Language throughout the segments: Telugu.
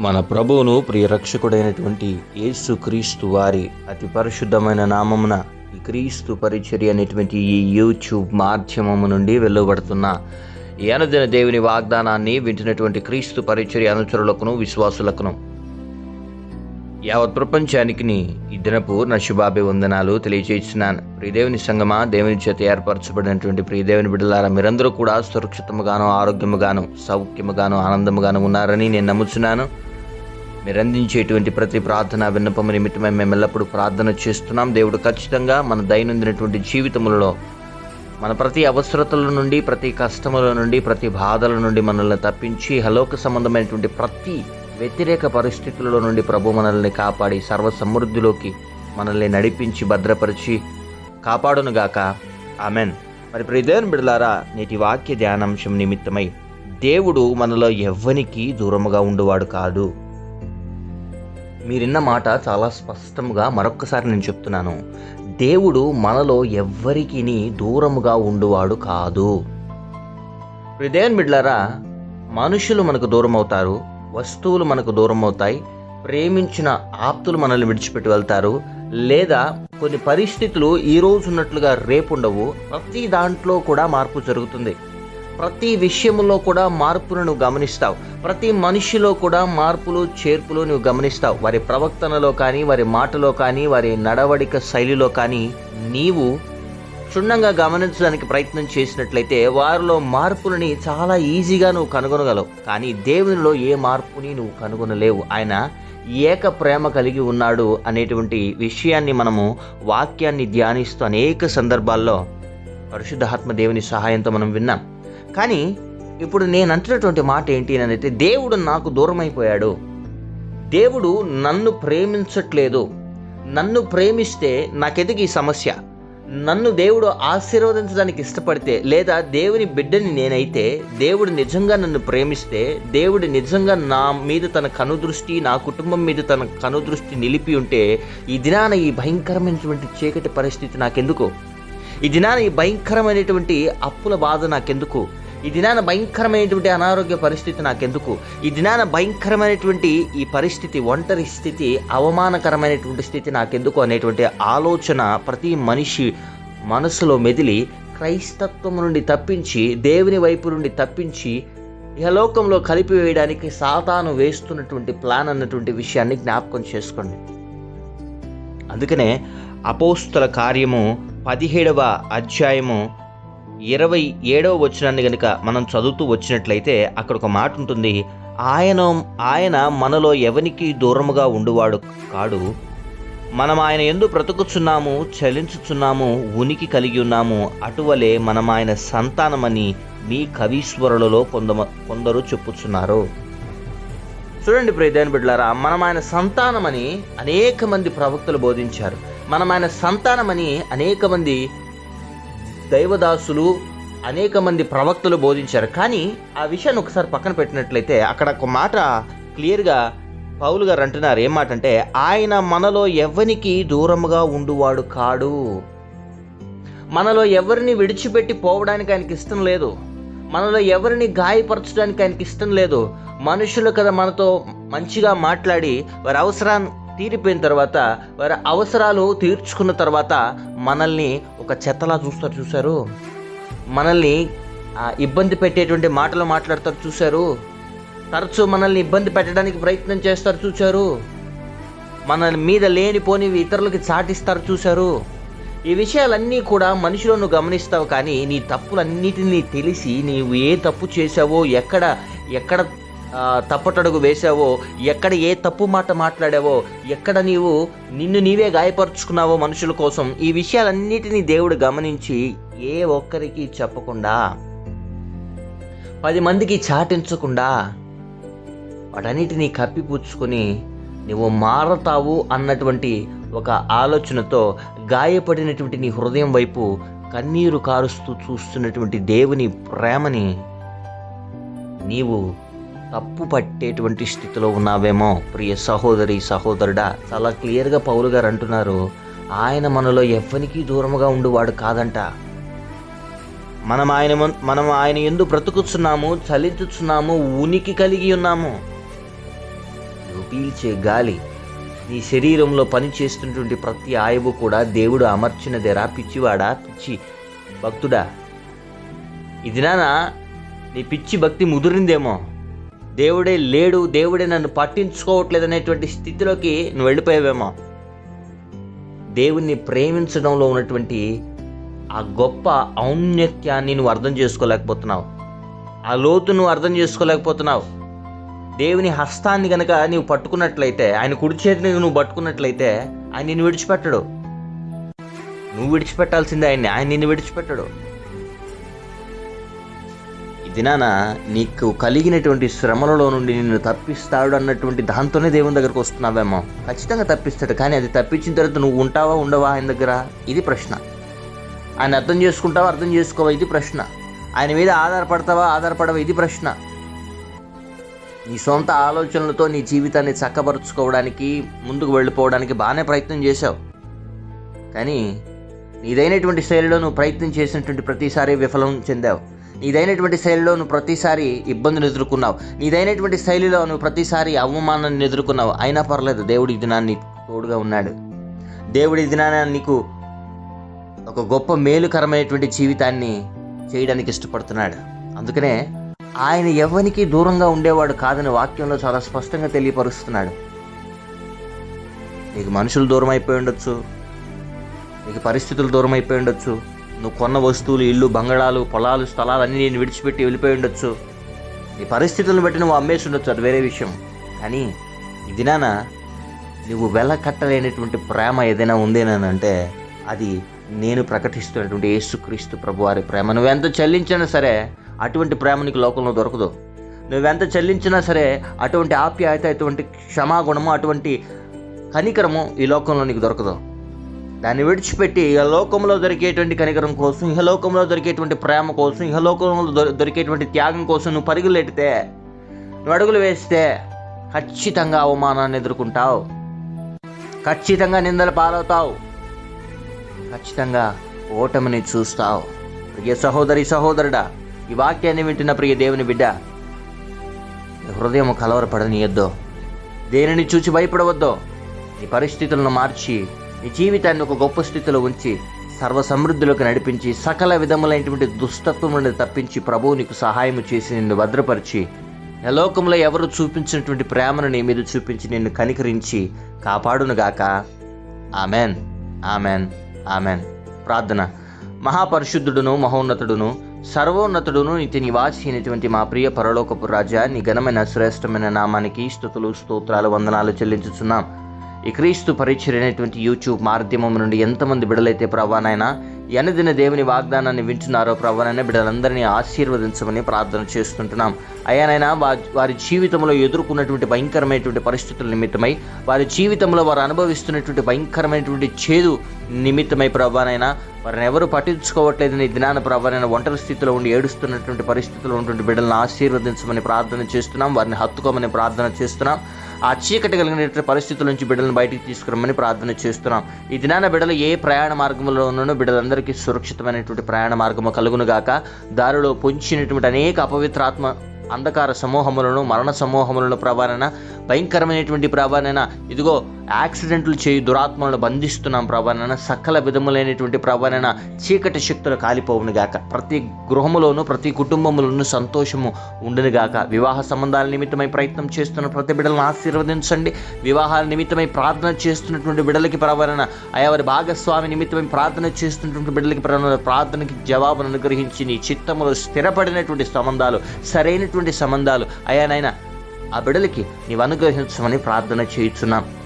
మన ప్రభువును ప్రియరక్షకుడైనటువంటి యేసు క్రీస్తు వారి అతి పరిశుద్ధమైన నామమున ఈ క్రీస్తు పరిచర్య అనేటువంటి ఈ యూట్యూబ్ మాధ్యమము నుండి వెలువడుతున్న ఏనదిన దేవుని వాగ్దానాన్ని వింటున్నటువంటి క్రీస్తు పరిచర్య అనుచరులకును విశ్వాసులకును. యావత్ ప్రపంచానికి ఈ దినపు వందనాలు తెలియజేస్తున్నాను ప్రియదేవుని సంగమా దేవుని చేత ఏర్పరచబడినటువంటి ప్రియదేవుని బిడ్డలారా మీరందరూ కూడా సురక్షితముగాను ఆరోగ్యముగాను సౌఖ్యముగాను ఆనందముగాను ఉన్నారని నేను నమ్ముచున్నాను. మీరు అందించేటువంటి ప్రతి ప్రార్థన విన్నపము నిమిత్తమై మేము ఎల్లప్పుడూ ప్రార్థన చేస్తున్నాం. దేవుడు ఖచ్చితంగా మన దైనందినటువంటి జీవితములలో మన ప్రతి అవసరతల నుండి ప్రతి కష్టముల నుండి ప్రతి బాధల నుండి మనల్ని తప్పించి హలోక సంబంధమైనటువంటి ప్రతి వ్యతిరేక పరిస్థితులలో నుండి ప్రభు మనల్ని కాపాడి సర్వ సమృద్ధిలోకి మనల్ని నడిపించి భద్రపరిచి కాపాడునుగాక. ఆమెన్. మరి ప్రియదేవన్ బిడలారా నేటి వాక్య ధ్యానాంశం నిమిత్తమై దేవుడు మనలో ఎవ్వనికి దూరముగా ఉండేవాడు కాదు మీరిన్న మాట చాలా స్పష్టంగా మరొక్కసారి నేను చెప్తున్నాను. దేవుడు మనలో ఎవ్వరికి దూరముగా ఉండువాడు కాదు. హృదయం బిడ్లారా మనుషులు మనకు దూరం అవుతారు వస్తువులు మనకు దూరం అవుతాయి ప్రేమించిన ఆప్తులు మనల్ని విడిచిపెట్టి వెళ్తారు లేదా కొన్ని పరిస్థితులు ఈ రోజు ఉన్నట్లుగా రేపు ఉండవు ప్రతి దాంట్లో కూడా మార్పు జరుగుతుంది. ప్రతి విషయంలో కూడా మార్పును నువ్వు గమనిస్తావు. ప్రతి మనిషిలో కూడా మార్పులు చేర్పులు నువ్వు గమనిస్తావు. వారి ప్రవర్తనలో కానీ వారి మాటలో కానీ వారి నడవడిక శైలిలో కానీ నీవు క్షుణ్ణంగా గమనించడానికి ప్రయత్నం చేసినట్లయితే వారిలో మార్పులని చాలా ఈజీగా నువ్వు కనుగొనగలవు. కానీ దేవునిలో ఏ మార్పుని నువ్వు కనుగొనలేవు. ఆయన ఏక ప్రేమ కలిగి ఉన్నాడు అనేటువంటి విషయాన్ని మనము వాక్యాన్ని ధ్యానిస్తూ అనేక సందర్భాల్లో పరిశుద్ధాత్మ దేవుని సహాయంతో మనం విన్నాం. కానీ ఇప్పుడు నేను అంటున్నటువంటి మాట ఏంటి అని అయితే దేవుడు నాకు దూరం అయిపోయాడు దేవుడు నన్ను ప్రేమించట్లేదు. నన్ను ప్రేమిస్తే నాకెందుకు ఈ సమస్య. నన్ను దేవుడు ఆశీర్వదించడానికి ఇష్టపడితే లేదా దేవుని బిడ్డని నేనైతే దేవుడు నిజంగా నన్ను ప్రేమిస్తే దేవుడు నిజంగా నా మీద తన కనుదృష్టి నా కుటుంబం మీద తన కనుదృష్టి నిలిపి ఉంటే ఈ దినాన ఈ భయంకరమైనటువంటి చీకటి పరిస్థితి నాకెందుకు? ఈ దినాన ఈ భయంకరమైనటువంటి అప్పుల బాధ నాకెందుకు? ఈ దినాన భయంకరమైనటువంటి అనారోగ్య పరిస్థితి నాకెందుకు? ఈ దినాన భయంకరమైనటువంటి ఈ పరిస్థితి ఒంటరి స్థితి అవమానకరమైనటువంటి స్థితి నాకెందుకు అనేటువంటి ఆలోచన ప్రతి మనిషి మనసులో మెదిలి క్రైస్తత్వం నుండి తప్పించి దేవుని వైపు నుండి తప్పించి ఇహలోకంలో కలిపి వేయడానికి సాతాను వేస్తున్నటువంటి ప్లాన్ అన్నటువంటి విషయాన్ని జ్ఞాపకం చేసుకోండి. అందుకనే అపోస్తుల కార్యము పదిహేడవ అధ్యాయము ఇరవై ఏడవ వచనాన్ని కనుక మనం చదువుతూ వచ్చినట్లయితే అక్కడ ఒక మాట ఉంటుంది. ఆయన ఆయన మనలో ఎవనికి దూరముగా ఉండువాడు కాడు. మనం ఆయన ఎందు బ్రతుకుచున్నాము చలించుచున్నాము ఉనికి కలిగి ఉన్నాము. అటువలే మనం ఆయన సంతానమని మీ కవీశ్వరులలో కొందమ కొందరు చెప్పుచున్నారు. చూడండి ప్రియదేని బిడ్డలారా మనం ఆయన సంతానమని అనేక మంది ప్రవక్తలు బోధించారు. మనం ఆయన సంతానమని అనేక మంది దైవదాసులు అనేక మంది ప్రవక్తలు బోధించారు. కానీ ఆ విషయాన్ని ఒకసారి పక్కన పెట్టినట్లయితే అక్కడ ఒక మాట క్లియర్గా పౌలు గారు అంటున్నారు. ఏం మాట అంటే ఆయన మనలో ఎవరికి దూరముగా ఉండువాడు కాడు. మనలో ఎవరిని విడిచిపెట్టి పోవడానికి ఆయనకి ఇష్టం లేదు. మనలో ఎవరిని గాయపరచడానికి ఆయనకి ఇష్టం లేదు. మనుషులు కదా మనతో మంచిగా మాట్లాడి వారి అవసరాన్ని తీరిపోయిన తర్వాత వారి అవసరాలు తీర్చుకున్న తర్వాత మనల్ని ఒక చెత్తలా చూస్తారు చూశారు? మనల్ని ఇబ్బంది పెట్టేటువంటి మాటలు మాట్లాడతారు చూశారు? తరచూ మనల్ని ఇబ్బంది పెట్టడానికి ప్రయత్నం చేస్తారు చూశారు? మన మీద లేనిపోనివి ఇతరులకి చాటిస్తారు చూశారు? ఈ విషయాలన్నీ కూడా మనిషిలో నువ్వు గమనిస్తావు కానీ నీ తప్పులన్నిటినీ తెలిసి నీవు ఏ తప్పు చేసావో ఎక్కడ ఎక్కడ తప్పటడుగు వేసావో ఎక్కడ ఏ తప్పు మాట మాట్లాడావో ఎక్కడ నీవు నిన్ను నీవే గాయపరుచుకున్నావో మనుషుల కోసం ఈ విషయాలన్నిటినీ దేవుడు గమనించి ఏ ఒక్కరికి చెప్పకుండా పది మందికి చాటించకుండా వాటన్నిటినీ కప్పిపుచ్చుకొని నువ్వు మారతావు అన్నటువంటి ఒక ఆలోచనతో గాయపడినటువంటి నీ హృదయం వైపు కన్నీరు కారుస్తూ చూస్తున్నటువంటి దేవుని ప్రేమని నీవు తప్పు పట్టేటువంటి స్థితిలో ఉన్నావేమో? ప్రియ సహోదరి సహోదరుడా చాలా క్లియర్గా పౌలు గారు అంటున్నారు. ఆయన మనలో ఎవ్వనికి దూరముగా ఉండువాడు కాదంట. మనం ఆయన మనం ఆయన ఎందు బ్రతుకుతున్నాము చలించుతున్నాము ఉనికి కలిగి ఉన్నాము. పీల్చే గాలి నీ శరీరంలో పనిచేస్తున్నటువంటి ప్రతి ఆయువు కూడా దేవుడు అమర్చినదేరా పిచ్చివాడా పిచ్చి భక్తుడా? ఇది నానా నీ పిచ్చి భక్తి ముదిరిందేమో? దేవుడే లేడు దేవుడే నన్ను పట్టించుకోవట్లేదు అనేటువంటి స్థితిలోకి నువ్వు వెళ్ళిపోయావేమో. దేవుణ్ణి ప్రేమించడంలో ఉన్నటువంటి ఆ గొప్ప ఔన్నత్యాన్ని నువ్వు అర్థం చేసుకోలేకపోతున్నావు. ఆ లోతు నువ్వు అర్థం చేసుకోలేకపోతున్నావు. దేవుని హస్తాన్ని గనక నీవు పట్టుకున్నట్లయితే ఆయన కుడి చేతిని నువ్వు పట్టుకున్నట్లయితే ఆయన నిన్ను విడిచిపెట్టడు. నువ్వు విడిచిపెట్టాల్సిందే ఆయన్ని ఆయన నిన్ను విడిచిపెట్టడు. దినాన నీకు కలిగినటువంటి శ్రమలలో నుండి నిన్ను తప్పిస్తాడు అన్నటువంటి దాంతోనే దేవుని దగ్గరకు వస్తున్నావేమో. ఖచ్చితంగా తప్పిస్తాడు కానీ అది తప్పించిన తర్వాత నువ్వు ఉంటావా ఉండవా ఆయన దగ్గర? ఇది ప్రశ్న. ఆయన అర్థం చేసుకుంటావా అర్థం చేసుకోవా? ఇది ప్రశ్న. ఆయన మీద ఆధారపడతావా ఆధారపడవా? ఇది ప్రశ్న. నీ సొంత ఆలోచనలతో నీ జీవితాన్ని చక్కబరుచుకోవడానికి ముందుకు వెళ్ళిపోవడానికి బాగానే ప్రయత్నం చేశావు. కానీ నీదైనటువంటి శైలిలో నువ్వు ప్రయత్నం చేసినటువంటి ప్రతిసారి విఫలం చెందావు. నీదైనటువంటి శైలిలో నువ్వు ప్రతిసారి ఇబ్బందులు ఎదుర్కొన్నావు. నీదైనటువంటి శైలిలో నువ్వు ప్రతిసారి అవమానాన్ని ఎదుర్కొన్నావు. అయినా పర్లేదు దేవుడి ఈ దినాన్ని తోడుగా ఉన్నాడు. దేవుడి ఈ నీకు ఒక గొప్ప మేలుకరమైనటువంటి జీవితాన్ని చేయడానికి ఇష్టపడుతున్నాడు. అందుకనే ఆయన ఎవరికి దూరంగా ఉండేవాడు కాదని వాక్యంలో చాలా స్పష్టంగా తెలియపరుస్తున్నాడు. నీకు మనుషులు దూరం అయిపోయి ఉండొచ్చు. నీకు పరిస్థితులు దూరం అయిపోయి ఉండొచ్చు. నువ్వు కొన్న వస్తువులు ఇల్లు బంగళాలు పొలాలు స్థలాలు అన్నీ నేను విడిచిపెట్టి వెళ్ళిపోయి ఉండొచ్చు. నీ పరిస్థితులను బట్టి నువ్వు అమ్మేసి ఉండొచ్చు అది వేరే విషయం. కానీ ఈ దినాన నువ్వు వెళ్ళకట్టలేనటువంటి ప్రేమ ఏదైనా ఉందేనంటే అది నేను ప్రకటిస్తున్నటువంటి యేసుక్రీస్తు ప్రభు వారి ప్రేమ. నువ్వెంత చెల్లించినా సరే అటువంటి ప్రేమ నీకు లోకంలో దొరకదు. నువ్వెంత చెల్లించినా సరే అటువంటి ఆప్యాయత అటువంటి క్షమాగుణము అటువంటి కనికరము ఈ లోకంలో నీకు దొరకదు. దాన్ని విడిచిపెట్టి లోకంలో దొరికేటువంటి కనికరం కోసం ఇహలోకంలో దొరికేటువంటి ప్రేమ కోసం ఇహలోకంలో దొరికేటువంటి త్యాగం కోసం నువ్వు పరుగులెట్టితే నువ్వు అడుగులు వేస్తే ఖచ్చితంగా అవమానాన్ని ఎదుర్కొంటావు. ఖచ్చితంగా నిందల పాలవుతావు. ఖచ్చితంగా ఓటమిని చూస్తావు. ప్రియ సహోదరి సహోదరుడా ఈ వాక్యాన్ని వింటున్న ప్రియ దేవుని బిడ్డ హృదయం కలవరపడనీయొద్దు. దేనిని చూచి భయపడవద్దు. నీ పరిస్థితులను మార్చి నీ జీవితాన్ని ఒక గొప్ప స్థితిలో ఉంచి సర్వ సమృద్ధిలోకి నడిపించి సకల విధములైనటువంటి దుష్టత్వం నుండి తప్పించి ప్రభువు నీకు సహాయం చేసి నిన్ను భద్రపరిచి లోకంలో ఎవరు చూపించినటువంటి ప్రేమను నీ మీద చూపించి నిన్ను కనికరించి కాపాడునుగాక. ఆమెన్. ఆమెన్. ఆమెన్. ప్రార్థన. మహాపరిశుద్ధుడును మహోన్నతుడును సర్వోన్నతుడును నిత్య నివాసి అయినటువంటి మా ప్రియ పరలోకపు రాజా నీ ఘనమైన శ్రేష్టమైన నామానికి స్థుతులు స్తోత్రాలు వందనాలు చెల్లించుచున్నాం. ఈ క్రీస్తు పరిచయమైనటువంటి యూట్యూబ్ మాధ్యమం నుండి ఎంతమంది బిడలైతే ప్రభానైనా ఎనదిన దేవుని వాగ్దానాన్ని వింటున్నారో ప్రభానైనా బిడ్డలందరినీ ఆశీర్వదించమని ప్రార్థన చేస్తుంటున్నాం. అయ్యానైనా వారి జీవితంలో ఎదుర్కొన్నటువంటి భయంకరమైనటువంటి పరిస్థితుల నిమిత్తమై వారి జీవితంలో వారు అనుభవిస్తున్నటువంటి భయంకరమైనటువంటి చేదు నిమిత్తమై ప్రభానైనా వారిని ఎవరు పట్టించుకోవట్లేదని దినాన ప్రభానైనా ఒంటరి స్థితిలో ఉండి ఏడుస్తున్నటువంటి పరిస్థితుల్లో ఉన్నటువంటి బిడ్డలను ఆశీర్వదించమని ప్రార్థన చేస్తున్నాం. వారిని హత్తుకోమని ప్రార్థన చేస్తున్నాం. ఆ చీకటి కలిగినటువంటి పరిస్థితుల నుంచి బిడ్డలను బయటికి తీసుకురమ్మని ప్రార్థన చేస్తున్నాం. ఈ దినాన బిడ్డలు ఏ ప్రయాణ మార్గంలో ఉన్నానో బిడ్డలందరికీ సురక్షితమైనటువంటి ప్రయాణ మార్గము కలుగునుగాక దారిలో పొంచినటువంటి అనేక అపవిత్రాత్మ అంధకార సమూహములను మరణ సమూహములను ప్రభానైనా భయంకరమైనటువంటి ప్రభానైనా ఇదిగో యాక్సిడెంట్లు చేయి దురాత్మలను బంధిస్తున్నాం ప్రభానైనా సకల విధములైనటువంటి ప్రభానైనా చీకటి శక్తులు కాలిపోవును గాక. ప్రతి గృహములోను ప్రతి కుటుంబంలోనూ సంతోషము ఉండును గాక. వివాహ సంబంధాల నిమిత్తమై ప్రయత్నం చేస్తున్న ప్రతి బిడ్డలను ఆశీర్వదించండి. వివాహాల నిమిత్తమై ప్రార్థన చేస్తున్నటువంటి బిడ్డలకి ప్రభానైనా అయా వారి భాగస్వామి నిమిత్తమై ప్రార్థన చేస్తున్నటువంటి బిడ్డలకి ప్రవరణ ప్రార్థనకి జవాబును అనుగ్రహించి నీ చిత్తములో స్థిరపడినటువంటి సంబంధాలు సరైనటువంటి సంబంధాలు. అయానైనా ఆ బిడ్డలకి నీవు అనుగ్రహించమని ప్రార్థన చేయుచున్నాం.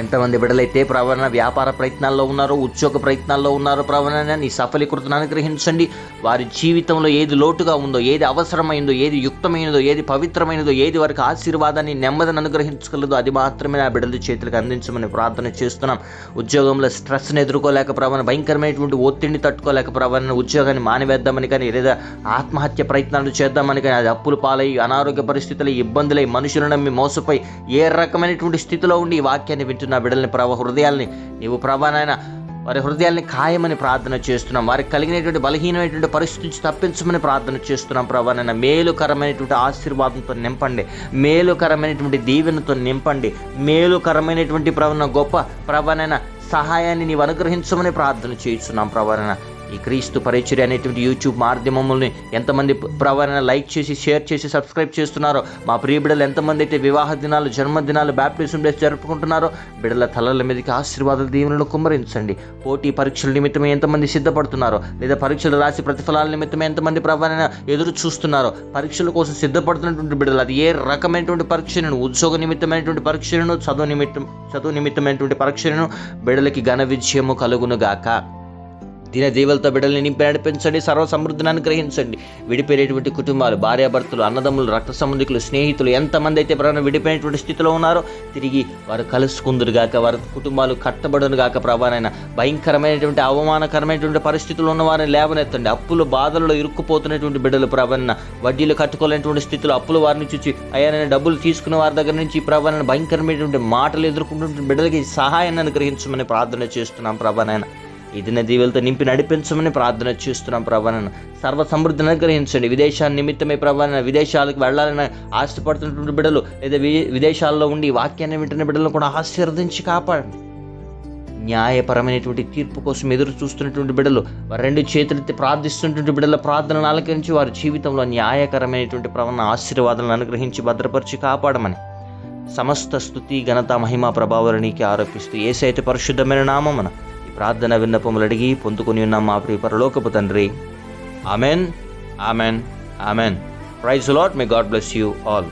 ఎంతమంది బిడ్డలైతే ప్రవరణ వ్యాపార ప్రయత్నాల్లో ఉన్నారో ఉద్యోగ ప్రయత్నాల్లో ఉన్నారో ప్రవరణ నీ సఫలీకృతను అనుగ్రహించండి. వారి జీవితంలో ఏది లోటుగా ఉందో ఏది అవసరమైందో ఏది యుక్తమైనదో ఏది పవిత్రమైనదో ఏది వారికి ఆశీర్వాదాన్ని నెమ్మదిని అనుగ్రహించగలదో అది మాత్రమే నా బిడ్డల చేతులకు అందించమని ప్రార్థన చేస్తున్నాం. ఉద్యోగంలో స్ట్రెస్ని ఎదుర్కోలేక ప్రవణ భయంకరమైనటువంటి ఒత్తిడిని తట్టుకోలేక ప్రవణ ఉద్యోగాన్ని మానివేద్దామని కానీ లేదా ఆత్మహత్య ప్రయత్నాలు చేద్దామని కానీ అది అప్పులు పాలై అనారోగ్య పరిస్థితులు ఇబ్బందులై మనుషులను నమ్మి మోసపోయి ఏ రకమైనటువంటి స్థితిలో ఉండి ఈ వాక్యాన్ని నా బిడ్డల్ని ప్రభ హృదయాల్ని నీవు ప్రభానైనా వారి హృదయాల్ని ఖాయమని ప్రార్థన చేస్తున్నాం. వారికి కలిగినటువంటి బలహీనమైనటువంటి పరిస్థితి నుంచి తప్పించమని ప్రార్థన చేస్తున్నాం ప్రభా మేలుకరమైనటువంటి ఆశీర్వాదంతో నింపండి. మేలుకరమైనటువంటి దీవెనతో నింపండి. మేలుకరమైనటువంటి ప్రవణ గొప్ప ప్రభనైన సహాయాన్ని నీవు అనుగ్రహించమని ప్రార్థన చేస్తున్నాం ప్రభానైనా ఈ క్రీస్తు పరిచర్య అనేటువంటి యూట్యూబ్ మాధ్యమముల్ని ఎంతమంది ప్రవరణ లైక్ చేసి షేర్ చేసి సబ్స్క్రైబ్ చేస్తున్నారో మా ప్రియ బిడ్డలు ఎంతమంది అయితే వివాహ దినాలు జన్మదినాలు బ్యాప్టిజం డేస్ జరుపుకుంటున్నారో బిడ్డల తలల మీదకి ఆశీర్వాదాలు దీవెనలు కుమ్మరించండి. పోటీ పరీక్షల నిమిత్తమే ఎంతమంది సిద్ధపడుతున్నారో లేదా పరీక్షలు రాసి ప్రతిఫలాల నిమిత్తమే ఎంతమంది ప్రవరణ ఎదురు చూస్తున్నారో పరీక్షల కోసం సిద్ధపడుతున్నటువంటి బిడ్డలు అది ఏ రకమైనటువంటి పరీక్షలను ఉద్యోగ నిమిత్తమైనటువంటి పరీక్షలను చదువు నిమిత్తం చదువు నిమిత్తమైనటువంటి పరీక్షలను బిడ్డలకి ఘన విజయము కలుగును గాక దిన బిడ్డల్ని నింపి నడిపించండి సర్వ సమృద్ధిని అనుగ్రహించండి. విడిపోయేటువంటి కుటుంబాలు భార్యాభర్తలు అన్నదమ్ములు రక్త సంబంధికులు స్నేహితులు ఎంతమంది అయితే ప్రాణం విడిపోయినటువంటి స్థితిలో ఉన్నారో తిరిగి వారు కలుసుకుందురుగాక వారి కుటుంబాలు కట్టబడును గాక ప్రభానైనా భయంకరమైనటువంటి అవమానకరమైనటువంటి పరిస్థితులు ఉన్న వారిని లేవనెత్తండి. అప్పులు బాధలలో ఇరుక్కుపోతున్నటువంటి బిడ్డలు ప్రభన్న వడ్డీలు కట్టుకోలేనటువంటి స్థితిలో అప్పులు వారిని చూచి అయ్యా డబ్బులు తీసుకున్న వారి దగ్గర నుంచి ప్రభాన భయంకరమైనటువంటి మాటలు ఎదుర్కొంటున్న బిడ్డలకి సహాయాన్ని అనుగ్రహించమని ప్రార్థన చేస్తున్నాం ప్రభానైనా ఈ దిన దీవులతో నింపి నడిపించమని ప్రార్థన చేస్తున్నాం ప్రభానను సర్వ సమృద్ధిని అనుగ్రహించండి. విదేశాల నిమిత్తమే ప్రభాన విదేశాలకు వెళ్ళాలని ఆశపడుతున్నటువంటి బిడ్డలు లేదా విదేశాల్లో ఉండి వాక్యాన్ని వింటున్న బిడ్డలను కూడా ఆశీర్వదించి కాపాడండి. న్యాయపరమైనటువంటి తీర్పు కోసం ఎదురు చూస్తున్నటువంటి బిడ్డలు వారి రెండు చేతులెత్తి ప్రార్థిస్తున్నటువంటి బిడ్డల ప్రార్థనలు ఆలకరించి వారి జీవితంలో న్యాయకరమైనటువంటి ప్రవణ ఆశీర్వాదాలను అనుగ్రహించి భద్రపరిచి కాపాడమని సమస్త స్థుతి ఘనత మహిమ ప్రభావాలు ఆరోపిస్తూ ఏసైతే పరిశుద్ధమైన నామమున మన ప్రార్థన విన్నపములు అడిగి పొందుకుని ఉన్న మా ప్రియ పరలోకపు తండ్రి. Amen. Amen. Amen. Praise lord may God bless you all.